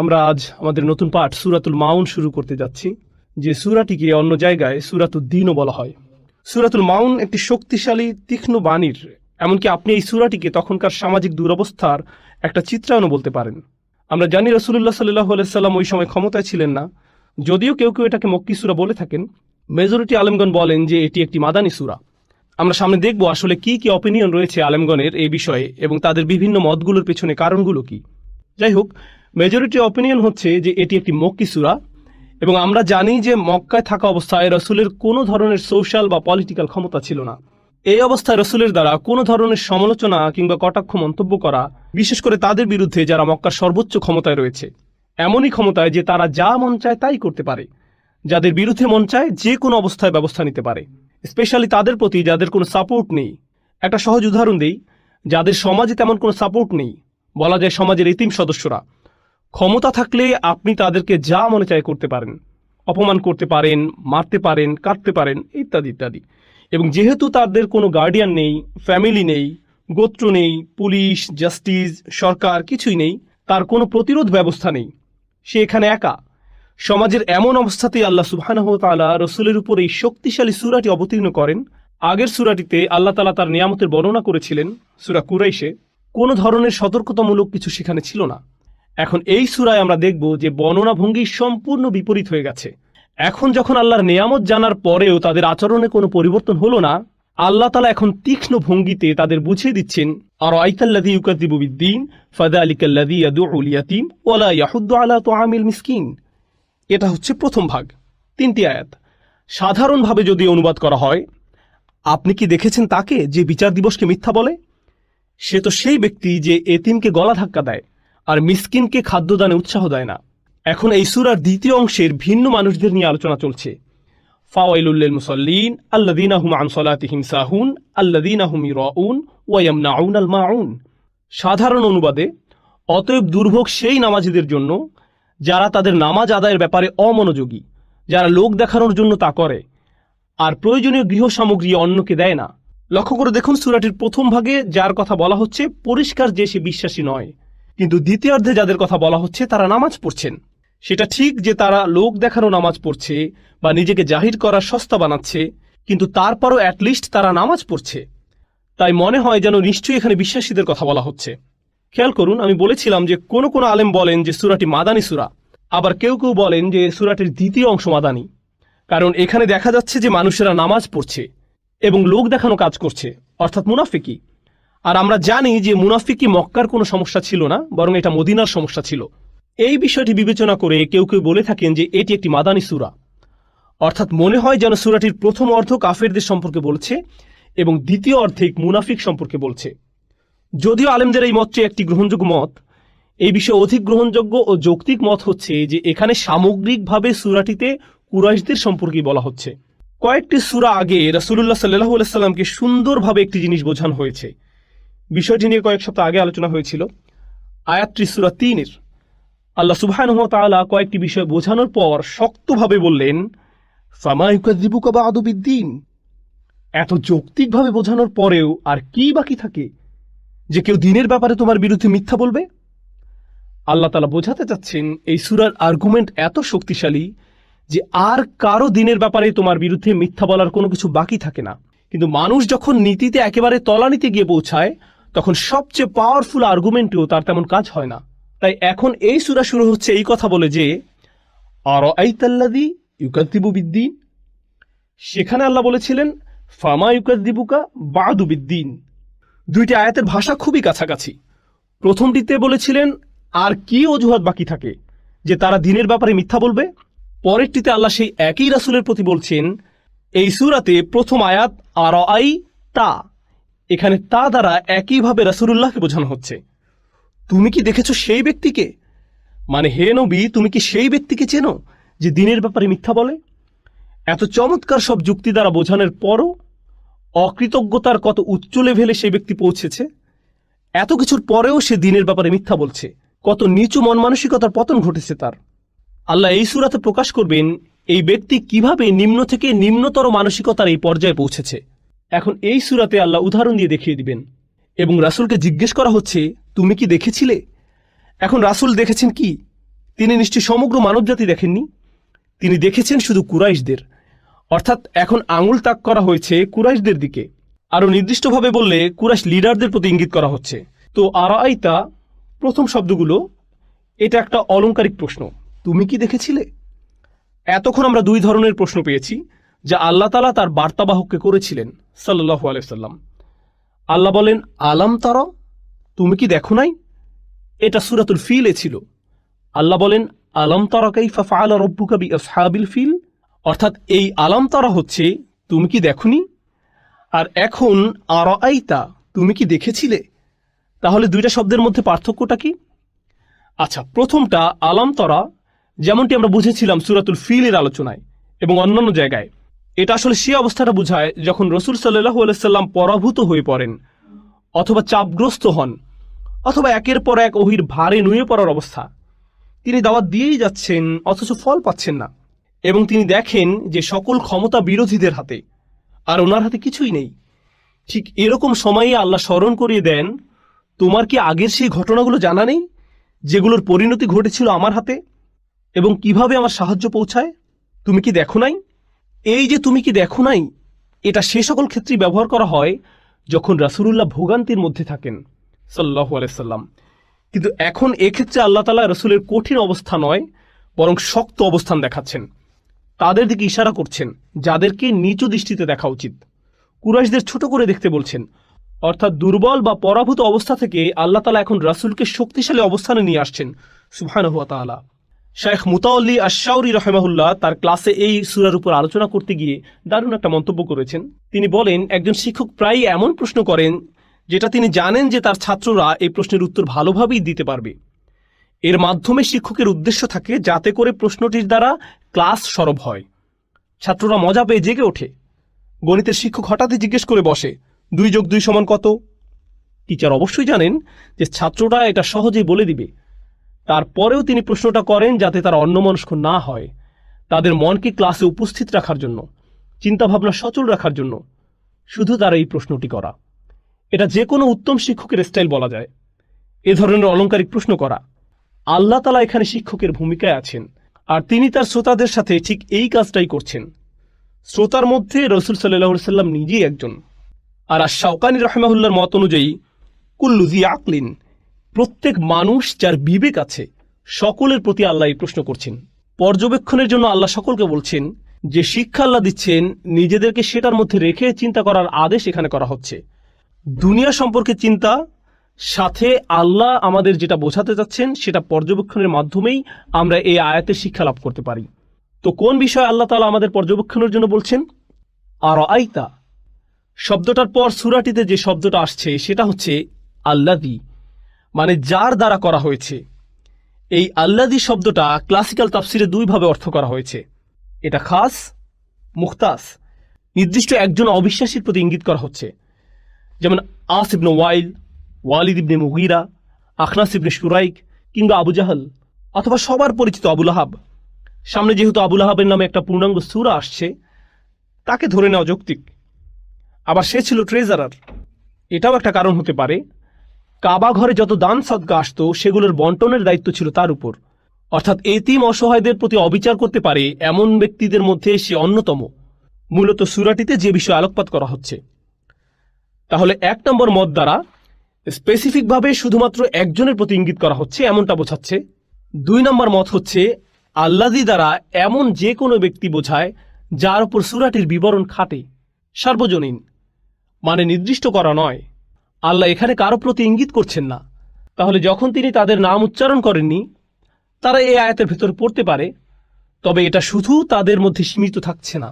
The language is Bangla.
আমরা আজ আমাদের নতুন পাঠ সুরাতুল মাউন শুরু করতে যাচ্ছি, যে সুরাটিকে অন্য জায়গায় সুরাতুল দিনও বলা হয়। সুরাতুল মাউন একটি শক্তিশালী, তীক্ষ্ণ বাণীর, এমনকি আপনি এই সুরাটিকে তখনকার সামাজিক দুরবস্থার একটা চিত্রায়নও বলতে পারেন। আমরা জানি রসুল্লাহ সাল্লাহ সাল্লাম ওই সময় ক্ষমতায় ছিলেন না। যদিও কেউ কেউ এটাকে মক্কি সুরা বলে থাকেন, মেজরিটি আলেমগণ বলেন যে এটি একটি মাদানী সুরা। আমরা সামনে দেখব আসলে কি কি অপিনিয়ন রয়েছে আলেমগণের এই বিষয়ে এবং তাদের বিভিন্ন মতগুলোর পেছনে কারণগুলো কি। যাই হোক মেজরিটি অপিনিয়ন হচ্ছে যে এটি একটি মক্কি সুরা এবং আমরা জানি যে মক্কায় থাকা অবস্থায় রসুলের কোনো ধরনের সোশ্যাল বা পলিটিক্যাল ক্ষমতা ছিল না। এই অবস্থায় রসুলের দ্বারা কোনো ধরনের সমালোচনা কিংবা কটাক্ষ মন্তব্য করা, বিশেষ করে তাদের বিরুদ্ধে যারা মক্কার সর্বোচ্চ ক্ষমতায় রয়েছে, এমনই ক্ষমতায় যে তারা যা মন চায় তাই করতে পারে, যাদের বিরুদ্ধে মন চায় যে কোনো অবস্থায় ব্যবস্থা নিতে পারে। স্পেশালি তাদের প্রতি যাদের কোনো সাপোর্ট নেই। একটা সহজ উদাহরণ দিই, যাদের সমাজে তেমন কোনো সাপোর্ট নেই, বলা যায় সমাজের ইতিম সদস্যরা। ক্ষমতা থাকলে আপনি তাদেরকে যা মনে চায় করতে পারেন। অপমান করতে পারেন, মারতে পারেন, কাটতে পারেন, ইত্যাদি ইত্যাদি। এবং যেহেতু তাদের কোনো গার্ডিয়ান নেই ফ্যামিলি নেই, গোত্র নেই, পুলিশ জাস্টিস সরকার কিছুই নেই, তার কোনো প্রতিরোধ ব্যবস্থা নেই। সে এখানে একা। সমাজের এমন অবস্থাতেই আল্লাহ সুবহানাহু ওয়া তাআলা রসুলের উপর এই শক্তিশালী সুরাটি অবতীর্ণ করেন। আগের সুরাটিতে আল্লাহ তালা তার নিয়ামতের বর্ণনা করেছিলেন, সুরা কুরাইশে। কোনো ধরনের সতর্কতামূলক কিছু সেখানে ছিল না। এখন এই সুরায় আমরা দেখব যে বর্ণনা ভঙ্গি সম্পূর্ণ বিপরীত হয়ে গেছে। এখন যখন আল্লাহর নিয়ামত জানার পরেও তাদের আচরণে কোনো পরিবর্তন হলো না, আল্লাহ তালা এখন তীক্ষ্ণ ভঙ্গিতে তাদের বুঝিয়ে দিচ্ছেন আর আইতাল্লাদি ইউকাদিবু বিদ্দিন ফাদা আলিকাল্লাদি ইয়াদুল ইয়াতিম ওয়ালা ইয়াহুদ্দু আলা তোয়ামিল মিসকিন। এটা হচ্ছে প্রথম ভাগ। তিনটি আয়াত। সাধারণভাবে যদি অনুবাদ করা হয়, আপনি কি দেখেছেন তাকে যে বিচার দিবসকে মিথ্যা বলে? সে তো সেই ব্যক্তি যে এতিমকে গলা ধাক্কা দেয়। আর মিসকিনকে খাদ্যদানে উৎসাহ দেয় না। এখন এই সুরার দ্বিতীয় অংশের ভিন্ন মানুষদের নিয়ে আলোচনা চলছে। ফাওয়াইলুল্লিল মুসল্লিন আল্লাদিনা হুম আন সলাতিহিম সাহুন আল্লাদিনা হুম ইরাউন ওয়ায়ামনাউন আল মাউন। সাধারণ অনুবাদে, অতএব দুর্ভোগ সেই নামাজিদের জন্য যারা তাদের নামাজ আদায়ের ব্যাপারে অমনোযোগী, যারা লোক দেখানোর জন্য তা করে, আর প্রয়োজনীয় গৃহ সামগ্রী অন্যকে দেয় না। লক্ষ্য করে দেখুন সুরাটির প্রথম ভাগে যার কথা বলা হচ্ছে, পরিষ্কার যে সে বিশ্বাসী নয়। কিন্তু দ্বিতীয়ার্ধে যাদের কথা বলা হচ্ছে, তারা নামাজ পড়ছেন। সেটা ঠিক যে তারা লোক দেখানো নামাজ পড়ছে বা নিজেকে জাহির করার সস্তা বানাচ্ছে, কিন্তু তারপরও অ্যাটলিস্ট তারা নামাজ পড়ছে। তাই মনে হয় যেন নিশ্চয়ই এখানে বিশ্বাসীদের কথা বলা হচ্ছে। খেয়াল করুন, আমি বলেছিলাম যে কোনো কোনো আলেম বলেন যে সুরাটি মাদানি সুরা, আবার কেউ কেউ বলেন যে সুরাটির দ্বিতীয় অংশ মাদানি। কারণ এখানে দেখা যাচ্ছে যে মানুষেরা নামাজ পড়ছে এবং লোক দেখানো কাজ করছে, অর্থাৎ মুনাফিকি আর আমরা জানি যে মুনাফিকি মক্কার কোনো সমস্যা ছিল না, বরং এটা মদিনার সমস্যা ছিল। এই বিষয়টি বিবেচনা করে কেউ কেউ বলে থাকেন যে এটি একটি মাদানী সুরা। অর্থাৎ মনে হয় যেন সুরাটির প্রথম অর্ধ কাফেরদের সম্পর্কে বলছে এবং দ্বিতীয় অর্ধেক মুনাফিক সম্পর্কে বলছে। যদিও আলেমদের এই মতটি একটি গ্রহণযোগ্য মত, এই বিষয়ে অধিক গ্রহণযোগ্য ও যৌক্তিক মত হচ্ছে যে এখানে সামগ্রিকভাবে সুরাটিতে কুরাইশদের সম্পর্কে বলা হচ্ছে। কয়েকটি সুরা আগে রাসুল্লাহ সাল্লাহ সাল্লামকে সুন্দরভাবে একটি জিনিস বোঝানো হয়েছে। বিষয়টি নিয়ে কয়েক সপ্তাহ আগে আলোচনা হয়েছিল। আয়াতটি সুরা তিনের। আল্লাহ সুবহান তাআলা কয়েকটি বিষয় বোঝানোর পর শক্তভাবে বললেন ফামায়ুকাদিবুকা বা আদবিদ্দিন এত যৌক্তিকভাবে বোঝানোর পরেও আর কি বাকি থাকে যে কেউ দিনের ব্যাপারে তোমার বিরুদ্ধে মিথ্যা বলবে? আল্লাহ তালা বোঝাতে চাচ্ছেন, এই সুরার আর্গুমেন্ট এত শক্তিশালী যে আর কারও দিনের ব্যাপারে তোমার বিরুদ্ধে মিথ্যা বলার কোনো কিছু বাকি থাকে না। কিন্তু মানুষ যখন নীতিতে একেবারে তলানিতে গিয়ে পৌঁছায় তখন সবচেয়ে পাওয়ারফুল আর্গুমেন্টেও তার তেমন কাজ হয় না। তাই এখন এই সুরা শুরু হচ্ছে এই কথা বলে যে আর আইতাল্লাদি ইউকাদ্দিবু বিদ্দিন? সেখানে আল্লাহ বলেছিলেন, ফামা ইউকাদ্দিবুকা বাদু বিদ্দিন। দুইটি আয়াতের ভাষা খুবই কাছাকাছি। প্রথমটিতে বলেছিলেন, আর কি অজুহাত বাকি থাকে যে তারা দিনের ব্যাপারে মিথ্যা বলবে? পরেরটিতে আল্লাহ সেই একই রাসুলের প্রতি বলছেন, এই সুরাতে প্রথম আয়াত আর আই তা এখানে তা দ্বারা একইভাবে রাসুলুল্লাহকে বোঝানো হচ্ছে। তুমি কি দেখেছ সেই ব্যক্তিকে? মানে হে নবী, তুমি কি সেই ব্যক্তিকে চেনো যে দিনের ব্যাপারে মিথ্যা বলে? এত চমৎকার সব যুক্তি দ্বারা বোঝানোর পরও অকৃতজ্ঞতার কত উচ্চ লেভেলে সেই ব্যক্তি পৌঁছেছে? এত কিছুর পরেও সে দিনের ব্যাপারে মিথ্যা বলছে। কত নিচু মন মানসিকতার পতন ঘটেছে তার। আল্লাহ এই সুরাতে প্রকাশ করবেন, এই ব্যক্তি কীভাবে নিম্ন থেকে নিম্নতর মানসিকতার এই পর্যায়ে পৌঁছেছে? এখন এই সুরাতে আল্লাহ উদাহরণ দিয়ে দেখিয়ে দিবেন। এবং রাসূলকে জিজ্ঞেস করা হচ্ছে, তুমি কি দেখেছিলে? এখন রাসূল দেখেছেন কি? তিনি নিশ্চয়ই সমগ্র মানবজাতি দেখেননি। তিনি দেখেছেন শুধু কুরাইশদের। অর্থাৎ এখন আঙুল তাক করা হয়েছে কুরাইশদের দিকে। আরও নির্দিষ্টভাবে বললে, কুরাইশ লিডারদের প্রতি ইঙ্গিত করা হচ্ছে। তো আরাইতা প্রথম শব্দগুলো, এটা একটা অলংকারিক প্রশ্ন। তুমি কি দেখেছিলে? এতক্ষণ আমরা দুই ধরনের প্রশ্ন পেয়েছি, যা আল্লাহ তালা তার বার্তাবাহককে করেছিলেন। সাল্লাহ আলাইসাল্লাম আল্লাহ বলেন, আলাম তারা, তুমি কি দেখো নাই? এটা সুরাতুল ফিলে ছিল। আল্লাহ বলেন, আলাম তারা কাইফা ফাআলা রব্বুকা বি আসহাবিল ফিল? অর্থাৎ এই আলাম তারা হচ্ছে, তুমি কি দেখনি? আর এখন আরাইতা তুমি কি দেখেছিলে? তাহলে দুইটা শব্দের মধ্যে পার্থক্যটা কি? আচ্ছা প্রথমটা, আলাম তরা, যেমনটি আমরা বুঝেছিলাম সুরাতুল ফিলের আলোচনায় এবং অন্যান্য জায়গায়। এটা আসলে সে অবস্থাটা বোঝায় যখন রসুল সাল্লাহু আলাইসাল্লাম পরাভূত হয়ে পড়েন, অথবা চাপগ্রস্ত হন, অথবা একের পর এক ওহির ভারে নুয়ে পড়ার অবস্থা। তিনি দাওয়াত দিয়েই যাচ্ছেন, অথচ ফল পাচ্ছেন না। এবং তিনি দেখেন যে সকল ক্ষমতা বিরোধীদের হাতে, আর ওনার হাতে কিছুই নেই। ঠিক এরকম সময়ে আল্লাহ স্মরণ করিয়ে দেন, তোমার কি আগের সেই ঘটনাগুলো জানা নেই, যেগুলোর পরিণতি ঘটেছিল আমার হাতে? এবং কীভাবে আমার সাহায্য পৌঁছায়? তুমি কি দেখো নাই? এই যে তুমি কি দেখো নাই, এটা সে সকল ক্ষেত্রেই ব্যবহার করা হয় যখন রাসুলুল্লাহ ভোগান্তির মধ্যে থাকেন সাল্লাহ আলাইসাল্লাম কিন্তু এখন এক্ষেত্রে আল্লাহ তালা রসুলের কঠিন অবস্থা নয়, বরং শক্ত অবস্থান দেখাচ্ছেন। তাদের দিকে ইশারা করছেন, যাদেরকে নিচু দৃষ্টিতে দেখা উচিত। কুরাইশদের ছোট করে দেখতে বলছেন, অর্থাৎ দুর্বল বা পরাভূত অবস্থা থেকে আল্লাহ তালা এখন রাসুলকে শক্তিশালী অবস্থানে নিয়ে আসছেন সুবহানাহুয়া তাআলা। শেখ মুতাউল্লি আশাউরি রহমাহুল্লাহ তার ক্লাসে এই সুরার উপর আলোচনা করতে গিয়ে দারুণ একটা মন্তব্য করেছেন। তিনি বলেন, একজন শিক্ষক প্রায়ই এমন প্রশ্ন করেন, যেটা তিনি জানেন যে তার ছাত্ররা এই প্রশ্নের উত্তর ভালোভাবেই দিতে পারবে। এর মাধ্যমে শিক্ষকের উদ্দেশ্য থাকে যাতে করে প্রশ্নটির দ্বারা ক্লাস সরব হয়। ছাত্ররা মজা পেয়ে জেগে ওঠে। গণিতের শিক্ষক হঠাৎই জিজ্ঞেস করে বসে, দুই যোগ দুই সমান কত? টিচার অবশ্যই জানেন যে ছাত্ররা এটা সহজেই বলে দিবে। তারপরেও তিনি প্রশ্নটা করেন যাতে তারা অন্যমনস্ক না হয় তাদের মনকে ক্লাসে উপস্থিত রাখার জন্য, চিন্তাভাবনা সচল রাখার জন্য শুধু তারা এই প্রশ্নটি করা। এটা যে কোনো উত্তম শিক্ষকের স্টাইল বলা যায়। এ ধরনের অলংকারিক প্রশ্ন করা। আল্লাহ তালা এখানে শিক্ষকের ভূমিকায় আছেন আর তিনি তার শ্রোতাদের সাথে ঠিক এই কাজটাই করছেন। শ্রোতার মধ্যে রসুল সাল্লাহ সাল্লাম নিজেই একজন। আর আর শাওকানি রহমাহুল্লার মত অনুযায়ী কুল্লুজি আকলিন প্রত্যেক মানুষ যার বিবেক আছে, সকলের প্রতি আল্লাহ এই প্রশ্ন করছেন। পর্যবেক্ষণের জন্য আল্লাহ সকলকে বলছেন যে শিক্ষা আল্লাহ দিচ্ছেন, নিজেদেরকে সেটার মধ্যে রেখে চিন্তা করার আদেশ এখানে করা হচ্ছে। দুনিয়া সম্পর্কে চিন্তা, সাথে আল্লাহ আমাদের যেটা বোঝাতে চাচ্ছেন সেটা পর্যবেক্ষণের মাধ্যমেই আমরা এই আয়াতের শিক্ষা লাভ করতে পারি। তো কোন বিষয় আল্লাহ তালা আমাদের পর্যবেক্ষণের জন্য বলছেন? আর আইতা শব্দটার পর সুরাটিতে যে শব্দটা আসছে সেটা হচ্ছে আল্লাদি মানে যার দ্বারা করা হয়েছে। এই আল্লাদি শব্দটা ক্লাসিক্যাল তাফসিরে দুইভাবে অর্থ করা হয়েছে। এটা খাস, মুখতাস। নির্দিষ্ট একজন অবিশ্বাসীর প্রতি ইঙ্গিত করা হচ্ছে। যেমন আস ইবনে ওয়াইল, ওয়ালিদ ইবনে মুগিরা, আখনাস ইবনে সুরাইক কিংবা আবু জাহাল অথবা সবার পরিচিত আবুল আহাব সামনে যেহেতু আবুল আহাবের নামে একটা পূর্ণাঙ্গ সুরা আসছে, তাকে ধরে নেওয়া যৌক্তিক। আবার সে ছিল ট্রেজারার এটাও একটা কারণ হতে পারে কাবা ঘরে যত দান সদকা আসত, সেগুলোর বন্টনের দায়িত্ব ছিল তার উপর। অর্থাৎ এতিম অসহায়দের প্রতি অবিচার করতে পারে এমন ব্যক্তিদের মধ্যে সে অন্যতম। মূলত সুরাটিতে যে বিষয়ে আলোকপাত করা হচ্ছে। তাহলে এক নম্বর মত দ্বারা স্পেসিফিকভাবে শুধুমাত্র একজনের প্রতি ইঙ্গিত করা হচ্ছে, এমনটা বোঝাচ্ছে। দুই নম্বর মত হচ্ছে আল্লাদি দ্বারা এমন যে কোনো ব্যক্তি বোঝায়, যার উপর সুরাটির বিবরণ খাটে। সার্বজনীন। মানে নির্দিষ্ট করা নয়। আল্লাহ এখানে কারও প্রতি ইঙ্গিত করছেন না। তাহলে যখন তিনি তাদের নাম উচ্চারণ করেননি, তারা এই আয়াতের ভেতর পড়তে পারে, তবে এটা শুধু তাদের মধ্যে সীমিত থাকছে না।